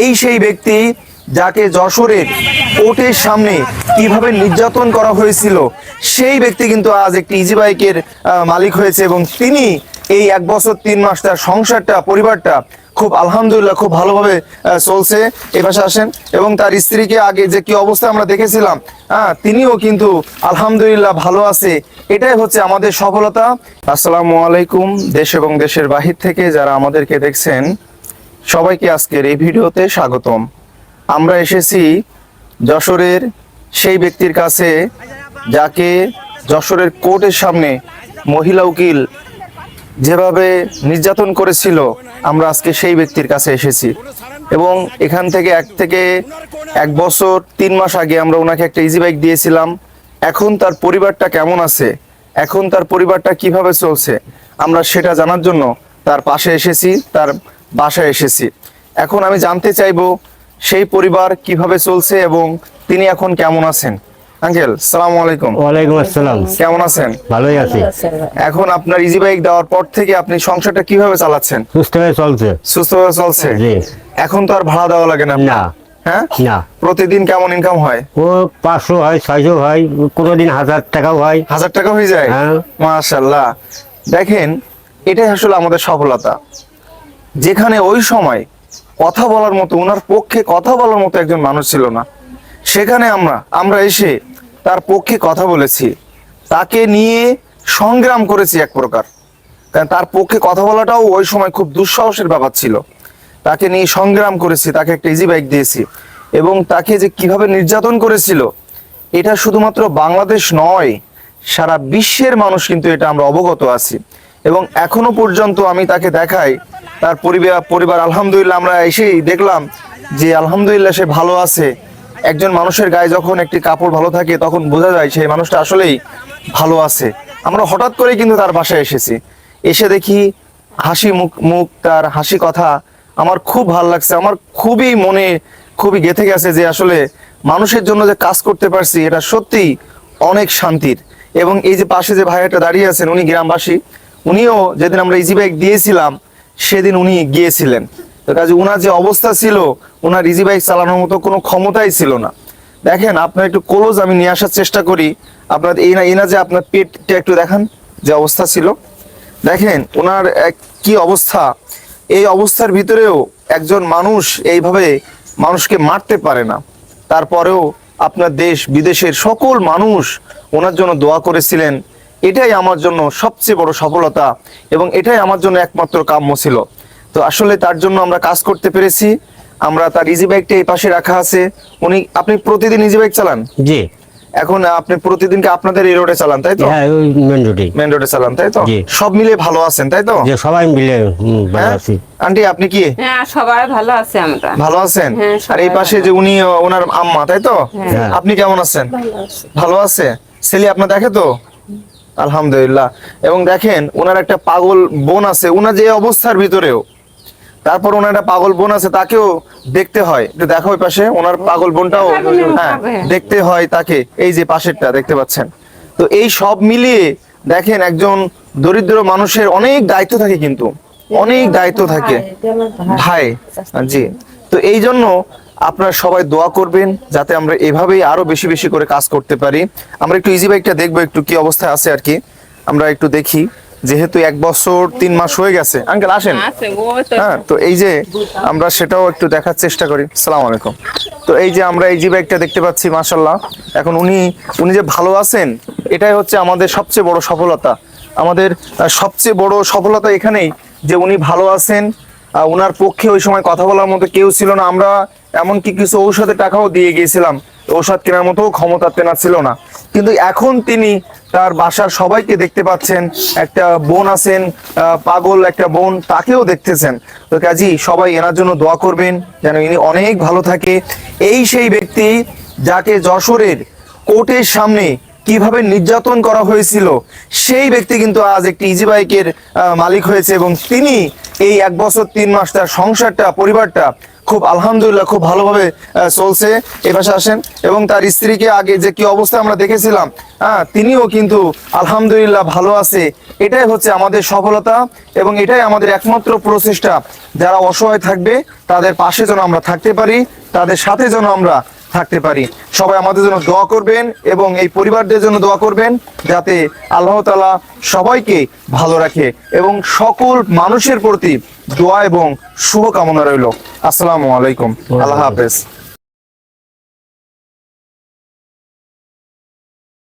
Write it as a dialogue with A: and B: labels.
A: এই সেই ব্যক্তি যাকে যশোরের কোর্টের সামনে কীভাবে নির্যাতন করা হয়েছিল, সেই ব্যক্তি কিন্তু আজ একটি ইজি বাইকের মালিক হয়েছে এবং তিনি এই এক বছর তিন মাস তার সংসারটা, পরিবারটা খুব আলহামদুলিল্লাহ খুব ভালোভাবে চলছে। এ পাশে আসেন এবং তার স্ত্রীকে আগে যে কি অবস্থা আমরা দেখেছিলাম হ্যাঁ তিনিও কিন্তু আলহামদুলিল্লাহ ভালো আছে। এটাই হচ্ছে আমাদের সফলতা। আসসালামু আলাইকুম, দেশ এবং দেশের বাহির থেকে যারা আমাদেরকে দেখছেন সবাইকে আজকের এই ভিডিওতে স্বাগতম। আমরা এসেছি যশোরের সেই ব্যক্তির কাছে, যাকে যশোরের কোর্টের সামনে মহিলা উকিল যেভাবে নির্যাতন করেছিল, আমরা আজকে সেই ব্যক্তির কাছে এসেছি। এবং এখান থেকে এক থেকে এক বছর, তিন মাস আগে আমরা ওনাকে একটা ইজি বাইক দিয়েছিলাম। এখন তার পরিবারটা কেমন আছে? এখন তার পরিবারটা কীভাবে চলছে? আমরা সেটা জানার জন্য তার পাশে এসেছি। তার বাসায় এসেছি। এখন আমি জানতে চাইব সেই পরিবার কীভাবে চলছে এবং তিনি এখন কেমন আছেন? আঙ্কেল সালাম আলাইকুম।
B: ওয়ালাইকুম আসসালাম।
A: কেমন আছেন?
B: ভালোই আছি।
A: এখন আপনার ইজি বাইক দেওয়ার পর থেকে আপনি সংসারটা কীভাবে চালাচ্ছেন?
B: সুস্থ হয়ে চলছে।
A: সুস্থভাবে চলছে?
B: জি।
A: এখন তো আর ভাড়া দেওয়া লাগে না
B: না।
A: হ্যাঁ?
B: না।
A: প্রতিদিন কেমন ইনকাম হয়?
B: ও পাঁচশো হয় ছয়শো হয় কোনোদিন হাজার টাকাও হয়।
A: হাজার টাকা হয়ে যায়?
B: হ্যাঁ।
A: মাশাল্লাহ দেখেন এটাই আসলে আমাদের সফলতা। যেখানে ওই সময় কথা বলার মতো ওনার পক্ষে কথা বলার মতো একজন মানুষ ছিল না। সেখানে আমরা আমরা এসে তার পক্ষে কথা বলেছি। তাকে নিয়ে সংগ্রাম করেছি এক প্রকার। তার পক্ষে কথা বলাটাও ওই সময় খুব দুঃসাহসের ব্যাপার ছিল। তাকে নিয়ে সংগ্রাম করেছি, তাকে একটা ইজি বাইক দিয়েছি। এবং তাকে যে কীভাবে নির্যাতন করেছিল, এটা শুধুমাত্র বাংলাদেশ নয়, সারা বিশ্বের মানুষ কিন্তু এটা আমরা অবগত আছি। এবং এখনও পর্যন্ত আমি তাকে দেখাই তার পরিবার পরিবার, আলহামদুলিল্লাহ আমরা এসেই দেখলাম যে আলহামদুলিল্লাহ সে ভালো আছে। একজন মানুষের গায়ে যখন একটি কাপড় ভালো থাকে, তখন বোঝা যায় সেই মানুষটা আসলেই ভালো আছে। আমরা হঠাৎ করে কিন্তু তার বাসায় এসেছি। এসে দেখি হাসি মুখ মুখ, তার হাসি কথা আমার খুব ভালো লাগছে। আমার খুবই মনে, খুবই গেথে গেছে যে আসলে মানুষের জন্য যে কাজ করতে পারছি, এটা সত্যি অনেক শান্তির। এবং এই যে পাশে যে ভাইয়াটা দাঁড়িয়ে আছেন, উনি গ্রামবাসী, উনিও যেদিন আমরা ইজি বাইক দিয়েছিলাম সেদিন উনি গিয়েছিলেন। কাজে উনার যে অবস্থা ছিল ওনার ইজি বাইক চালানোর মতো কোনো ক্ষমতাই ছিল না। দেখেন, আপনার একটু ক্লোজ আমি নিয়ে আসার চেষ্টা করি। আপনার এই না এই না যে আপনার পেটটা একটু দেখান, যে অবস্থা ছিল। দেখেন ওনার এক কি অবস্থা। এই অবস্থার ভিতরেও একজন মানুষ এইভাবে মানুষকে মারতে পারে না। তারপরেও আপনার দেশ, বিদেশের সকল মানুষ ওনার জন্য দোয়া করেছিলেন। এটাই আমার জন্য সবচেয়ে বড় সফলতা এবং এটাই আমার জন্য একমাত্র কাম্য ছিল। তো আসলে তার জন্য আমরা কাজ করতে পেরেছি। আমরা তার ইজি বাইকটা এই পাশে রাখা আছে। উনি আপনি প্রতিদিন ইজি বাইক চালান?
B: জি।
A: এখন আপনি প্রতিদিনকে আপনাদের এই রোডে চালান তাই তো?
B: হ্যাঁ ওই মেন রোডে
A: মেন রোডে চালান তাই তো?
B: জি।
A: সব মিলে ভালো আছেন তাই তো?
B: সবাই মিলে ভালো
A: হ্যাঁ?
B: আছি।
A: আন্টি আপনি কি?
C: হ্যাঁ সবাই ভালো আছে আমরা।
A: ভালো আছেন?
C: হ্যাঁ,
A: আর এই পাশে যে উনি ওনার আম্মা তাই তো?
B: হ্যাঁ।
A: আপনি কেমন আছেন? ভালো আছে? ছেলে আপনার দেখে তো? আলহামদুলিল্লাহ। এবং দেখেন ওনার একটা পাগল বোন আছে ওনার যে অবস্থার ভিতরেও তারপর ওনার একটা পাগল বোন আছে তাকেও দেখতে হয়। একটু দেখো ওই পাশে ওনার পাগল বোনটাও হ্যাঁ দেখতে হয় তাকে এই যে পাশেরটা দেখতে পাচ্ছেন। তো এই সব মিলিয়ে দেখেন একজন দরিদ্র মানুষের অনেক দায়িত্ব থাকে কিন্তু অনেক দায়িত্ব থাকে। ভাই জি। তো এই জন্য আপনারা সবাই দোয়া করবেন যাতে আমরা এভাবেই আরও বেশি বেশি করে কাজ করতে পারি। আমরা একটু ইজি বাইকটা দেখব একটু কি অবস্থায় আছে আর কি। আমরা একটু দেখি যেহেতু এক বছর তিন মাস হয়ে গেছে। আঙ্কেল আসেন। হ্যাঁ তো এই যে আমরা সেটাও একটু দেখার চেষ্টা করি। সালাম আলাইকুম। তো এই যে আমরা এই জি ব্যাগটা দেখতে পাচ্ছি মাশাল্লাহ এখন উনি উনি যে ভালো আছেন এটাই হচ্ছে আমাদের সবচেয়ে বড় সফলতা। আমাদের সবচেয়ে বড় সফলতা এখানেই যে উনি ভালো আছেন ওনার পক্ষে ওই সময় কথা বলার মতো কেউ ছিল না। আমরা এমনকি কিছু ঔষধের টাকাও দিয়ে গিয়েছিলাম। ঔষধ কেনার মতো ক্ষমতা তেনার ছিল না। কিন্তু এখন তিনি তার বাসার সবাইকে দেখতে পাচ্ছেন। একটা বোন আছেন পাগল একটা বোন, তাকেও দেখতেছেন। তো কাজী, সবাই এনার জন্য দোয়া করবেন যেন ইনি অনেক ভালো থাকে। এই সেই ব্যক্তি যাকে যশোরের কোর্টের সামনে কীভাবে নির্যাতন করা হয়েছিল, সেই ব্যক্তি কিন্তু আজ একটি ইজি বাইকের মালিক হয়েছে এবং তিনি এই এক বছর তিন মাস তার সংসারটা, পরিবারটা খুব আলহামদুলিল্লাহ খুব ভালোভাবে চলছে। এ পাশে আসেন এবং তার স্ত্রীকে আগে যে কি অবস্থা আমরা দেখেছিলাম হ্যাঁ তিনিও কিন্তু আলহামদুলিল্লাহ ভালো আছে। এটাই হচ্ছে আমাদের সফলতা এবং এটাই আমাদের একমাত্র প্রচেষ্টা। যারা অসহায় থাকবে, তাদের পাশে যেন আমরা থাকতে পারি, তাদের সাথে যেন আমরা থাকতে পারি। সবাই আমাদের জন্য দোয়া করবেন এবং এই পরিবারদের জন্য দোয়া করবেন যাতে আল্লাহ তালা সবাইকে ভালো রাখে এবং সকল মানুষের প্রতি দোয়া এবং শুভকামনা রইল। আসসালামু আলাইকুম। আল্লাহ হাফেজ।